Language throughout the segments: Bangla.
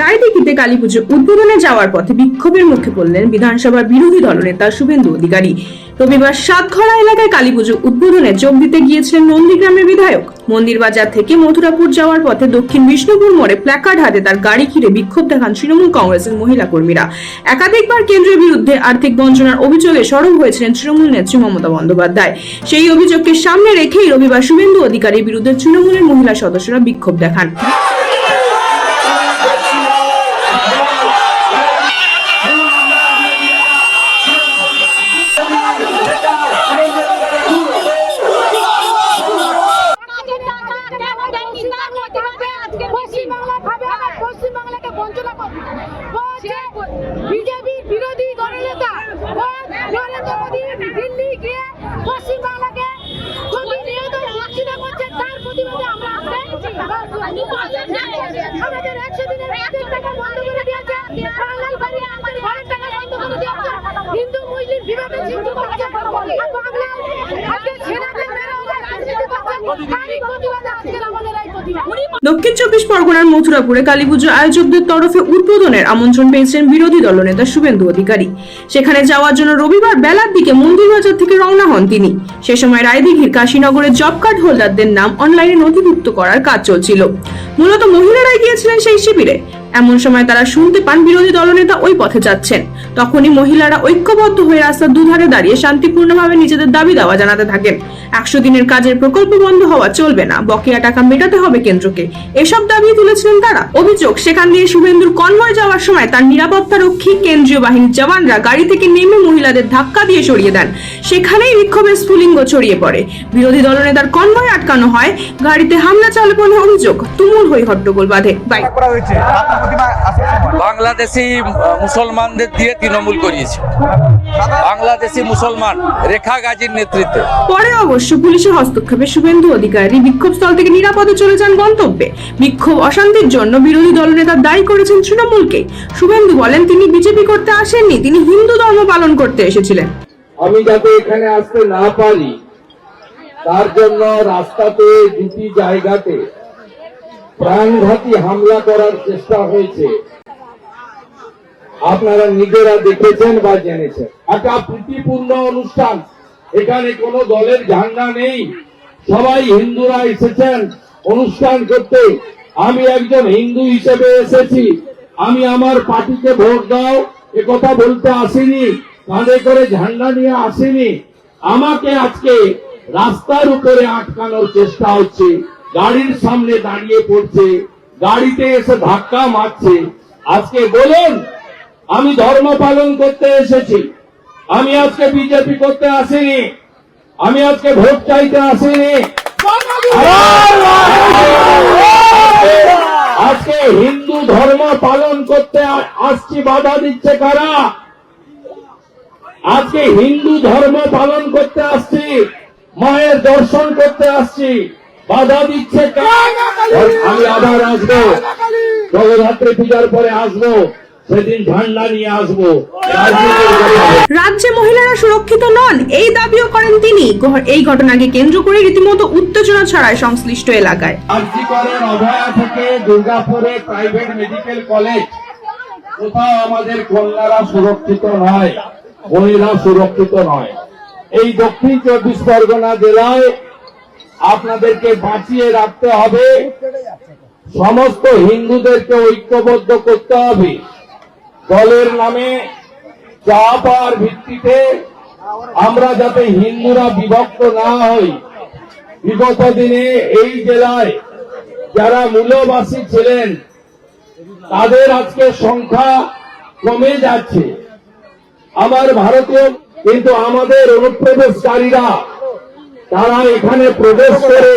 রায়দিঘিতে কালী পুজো উদ্বোধনে যাওয়ার পথে বিক্ষোভের মুখে পড়লেন বিধানসভার বিরোধী দলনেতা শুভেন্দু অধিকারী। রবিবার সাতঘড়া এলাকায় কালী পুজো উদ্বোধনে যোগ দিতে গিয়েছিলেন নন্দীগ্রামের বিধায়ক। মন্দির বাজার থেকে মথুরাপুর যাওয়ার পথে দক্ষিণ বিষ্ণুপুর মোড়ে প্ল্যাকার্ড হাতে তার গাড়ি ঘিরে বিক্ষোভ দেখান তৃণমূল কংগ্রেসের মহিলা কর্মীরা। একাধিকবার কেন্দ্রের বিরুদ্ধে আর্থিক বঞ্চনার অভিযোগে সরব হয়েছিলেন তৃণমূল নেত্রী মমতা বন্দ্যোপাধ্যায়। সেই অভিযোগকে সামনে রেখেই রবিবার শুভেন্দু অধিকারীর বিরুদ্ধে তৃণমূলের মহিলা সদস্যরা বিক্ষোভ দেখান কাজের টাকা কেন দেয়নি তার প্রতিবাদে আজকে পশ্চিমবাংলা খাবে আর পশ্চিমবাংলাকে বঞ্চনা করবে বলছে বিজেপির বিরোধী দলনেতা ও নরেন্দ্র মোদী দিল্লি গিয়ে পশ্চিমবাংলাকে প্রতিনিয়ত বঞ্চিত করছে তার প্রতিবাদে আমরা আজকে আমাদের একশো দিনের কাজের টাকা বন্ধ করে দিয়েছে বাংলার বাড়ি আমাদের ঘরের টাকা বন্ধ করে দিয়েছে হিন্দু মুসলিম বিভাগে সৃষ্টি করছে আর বাংলায় আজকে ছেলেদের মেয়েরা ওদের রাজনীতি করছে তারই প্রতিবাদে আজকের আমাদের এই প্রতিবাদ দক্ষিণ চব্বিশ পরগনার মথুরাপুরে কালীপুজো আয়োজকদের তরফে উদ্বোধনের আমন্ত্রণ পেয়েছেন বিরোধী দলনেতা শুভেন্দু অধিকারী। সেখানে যাওয়ার জন্য রবিবার বেলার দিকে মন্দির বাজার থেকে রওনা হন তিনি। সে সময় রায়দিঘির কাশীনগরের জব কার্ড হোল্ডারদের নাম অনলাইনে নথিভুক্ত করার কাজ চলছিল। মূলত মহিলারাই গিয়েছিলেন সেই শিবিরে। এমন সময় তারা শুনতে পান বিরোধী দলনেতা ওই পথে যাচ্ছেন। তখনই মহিলারা ঐক্যবদ্ধ হয়ে রাস্তার দুধারে দাঁড়িয়ে শান্তিপূর্ণভাবে নিজেদের দাবি দাওয়া জানাতে থাকেন। একশো দিনের কাজের প্রকল্প বন্ধ হওয়া চলবে না, বকেয়া টাকা মেটাতে হবে কেন্দ্রকে। এসব দাবি তুলেছিলেন তারা। অভিযোগ, সেখান দিয়ে শুভেন্দুর কনভয় যাওয়ার সময় তার নিরাপত্তা রক্ষী কেন্দ্রীয় বাহিনীর জওয়ানরা গাড়ি থেকে নেমে মহিলাদের ধাক্কা দিয়ে সরিয়ে দেন। সেখানেই বিক্ষোভের স্ফুলিঙ্গ ছড়িয়ে পড়ে। বিরোধী দলনেতার কনভয় আটকানো হয়, গাড়িতে হামলা চালানো অভিযোগ তুমুল হয়ে হট্টগোল বাঁধে বাই বাংলাদেশি মুসলমানদের দিয়ে তৃণমূল করিয়েছে। বাংলাদেশি মুসলমান রেখা গাজীর নেতৃত্বে। পরে অবশ্য পুলিশের হস্তক্ষেপে শুভেন্দু অধিকারী বিক্ষোভ স্থল থেকে নিরাপদে চলে যান গন্তব্যে। বিক্ষোভ অশান্তির জন্য বিরোধী দলনেতা দায়ী করেছেন তৃণমূলকে। শুভেন্দু বলেন তিনি বিজেপি করতে আসেননি তিনি হিন্দু ধর্ম পালন করতে এসেছিলেন। আমি যাতে এখানে আসতে না পারি তার জন্য রাস্তাতে দুটি জায়গাতে প্রাণঘাতী হামলা করার চেষ্টা হয়েছে। আপনারা নিজেরা দেখেছেন বা জেনেছেন। একটা প্রীতিপূর্ণ অনুষ্ঠান। এখানে কোনো দলের ঝান্ডা নেই। সবাই হিন্দুরা এসেছেন অনুষ্ঠান করতে। আমি একজন হিন্দু হিসেবে এসেছি। আমি আমার পার্টিকে ভোট দাও, এ কথা বলতে আসিনি, কাঁধে করে ঝান্ডা নিয়ে আসিনি। আমাকে আজকে রাস্তার উপরে আটকানোর চেষ্টা হচ্ছে। গাড়ির সামনে দাঁড়িয়ে পড়ছে। গাড়িতে এসে ধাক্কা মারছে। আজকে বলুন, আমি ধর্ম পালন করতে এসেছি। আমি আজকে বিজেপি করতে আসিনি। আমি আজকে ভোট চাইতে আসিনি। আজকে হিন্দু ধর্ম পালন করতে আসছি, বাধা দিচ্ছে কারা? আজকে হিন্দু ধর্ম পালন করতে আসছি, মায়ের দর্শন করতে আসছি। বাধা দিচ্ছে আমি আবার আসব। জগদ্ধাত্রী পূজার পরে আসব। সেদিন ঝান্ডা নিয়ে আসব। রাজ্যে মহিলারা সুরক্ষিত নন এই দাবিও করেন তিনি। এই ঘটনাকে কেন্দ্র করে রীতিমতো উত্তেজনা ছড়ায় সংশ্লিষ্ট এলাকায়। আরজিকরের অভয়া থেকে দুর্গাপুরে প্রাইভেট মেডিকেল কলেজ। কোথাও আমাদের কন্যারা সুরক্ষিত নয় মহিলা সুরক্ষিত নয়। এই দক্ষিণ চব্বিশ পরগনা জেলায় আপনাদেরকে বাঁচিয়ে রাখতে হবে। সমস্ত হিন্দুদেরকে ঐক্যবদ্ধ করতে হবে। দলের নামে চা পাওয়ার ভিত্তিতে আমরা যাতে হিন্দুরা বিভক্ত না হই। বিগত দিনে এই জেলায় যারা মূলবাসী ছিলেন, তাদের আজকে সংখ্যা কমে যাচ্ছে। আমার ভারতীয়, কিন্তু আমাদের অনুপ্রবেশকারীরা তারা এখানে প্রবেশ করে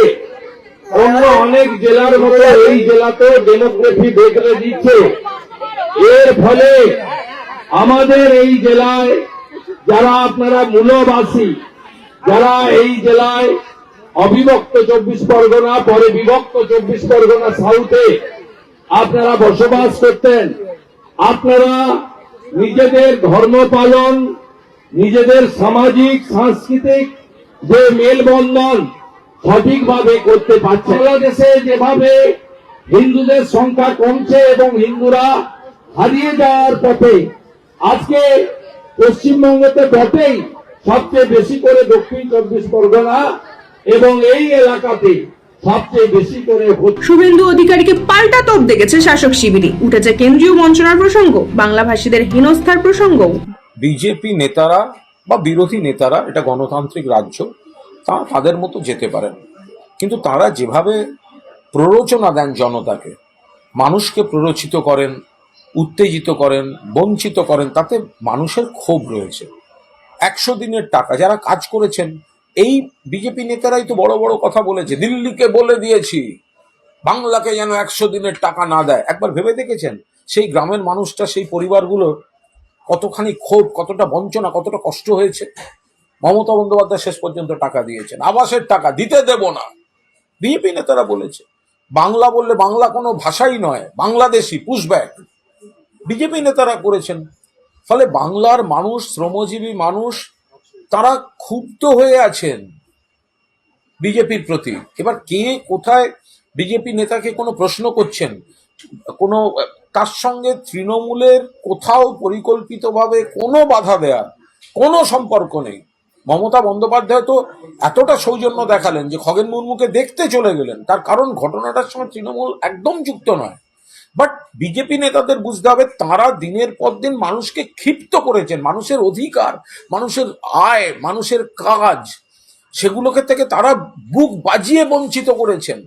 অন্য অনেক জেলার মতো এই জেলাতে ডেমোগ্রাফি দেখলে দিচ্ছে। এর ফলে আমাদের এই জেলায় যারা আপনারা মূলবাসী, যারা এই জেলায় অবিভক্ত চব্বিশ পরগনা, পরে বিভক্ত চব্বিশ পরগনা সাউথে আপনারা বসবাস করতেন, আপনারা নিজেদের ধর্ম পালন, নিজেদের সামাজিক, সাংস্কৃতিক যে মেলবন্ধন সঠিকভাবে করতে পারছে। বাংলাদেশে যেভাবে হিন্দুদের সংখ্যা কমছে এবং হিন্দুরা হারিয়ে যাওয়ার পথে আজকে পশ্চিমবঙ্গতে বটেই সবচেয়ে বেশি করে দক্ষিণ চব্বিশ পরগনা এবং এই এলাকাতে সবচেয়ে বেশি করে হচ্ছে শুভেন্দু অধিকারীকে পাল্টা তোপ দেখেছে শাসক শিবিরই উঠেছে কেন্দ্রীয় বঞ্চনার প্রসঙ্গ বাংলাভাষীদের হীনস্থার প্রসঙ্গ বিজেপি নেতারা বা বিরোধী নেতারা, এটা গণতান্ত্রিক রাজ্য তারা তাদের মতো যেতে পারেন। কিন্তু তারা যেভাবে প্ররোচনা দেন জনতাকে, মানুষকে প্ররোচিত করেন, উত্তেজিত করেন, বঞ্চিত করেন, তাতে মানুষের ক্ষোভ রয়েছে। একশো দিনের টাকা যারা কাজ করেছেন, এই বিজেপি নেতারাই তো বড় বড় কথা বলেছে, দিল্লিকে বলে দিয়েছি, বাংলাকে যেন একশো দিনের টাকা না দেয়। একবার ভেবে দেখেছেন? সেই গ্রামের মানুষটা, সেই পরিবারগুলোর কতখানি ক্ষোভ, কতটা বঞ্চনা, কতটা কষ্ট হয়েছে। মমতা বন্দ্যোপাধ্যায় শেষ পর্যন্ত টাকা দিয়েছেন। আবাসের টাকা দিতে দেব না। বিজেপি নেতারা বলেছে, বাংলা বললে বাংলা কোনো ভাষাই নয় বাংলাদেশি পুশব্যাক বিজেপি নেতারা করেছেন। ফলে বাংলার মানুষ, শ্রমজীবী মানুষ, তারা ক্ষুব্ধ হয়ে আছেন বিজেপির প্রতি। এবার কে কোথায় বিজেপি নেতাকে কোনো প্রশ্ন করছেন? কোনো তার সঙ্গে তৃণমূলের কোথাও পরিকল্পিতভাবে কোনো বাধা দেয়া কোনো সম্পর্ক নেই। মমতা বন্দ্যোপাধ্যায় তো এতটা সৌজন্য দেখালেন যে খগেন মুর্মুকে দেখতে চলে গেলেন। তার কারণ ঘটনাটার সঙ্গে তৃণমূল একদম যুক্ত নয়। বাট বিজেপি নেতাদের বুঝতে হবে, তারা দিনের পর দিন মানুষকে ক্ষিপ্ত করেছেন। মানুষের অধিকার, মানুষের আয়, মানুষের কাজ, সেগুলোকে থেকে তারা বুক বাজিয়ে বঞ্চিত করেছেন।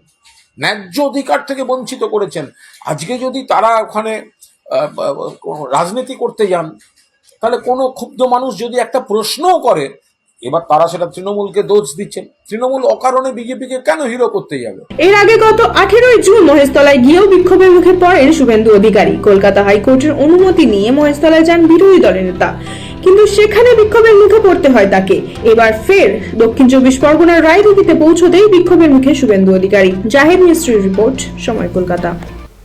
ন্যায্য অধিকার থেকে বঞ্চিত করেছেন। আজকে যদি তারা ওখানে রাজনীতি করতে যান, তাহলে কোনো ক্ষুব্ধ মানুষ যদি একটা প্রশ্নও করে, এবার তারা সেটা তৃণমূলকে দোষ দিচ্ছেন। তৃণমূল অকারণে বিজেপিকে কেন হিরো করতে যাবে? এর আগে গত আঠেরোই জুন মহেশতলায় গিয়েও বিক্ষোভের মুখে পড়েন শুভেন্দু অধিকারী। কলকাতা হাইকোর্টের অনুমতি নিয়ে মহেশতলায় যান বিরোধী দলের নেতা। কিন্তু সেখানে বিক্ষোভের মুখে পড়তে হয় তাকে। এবার ফের দক্ষিণ চব্বিশ পরগনার রায়দিঘিতে পৌঁছতেই বিক্ষোভের মুখে শুভেন্দু অধিকারী। জাহেদ মিস্ত্রির রিপোর্ট, সময় কলকাতা।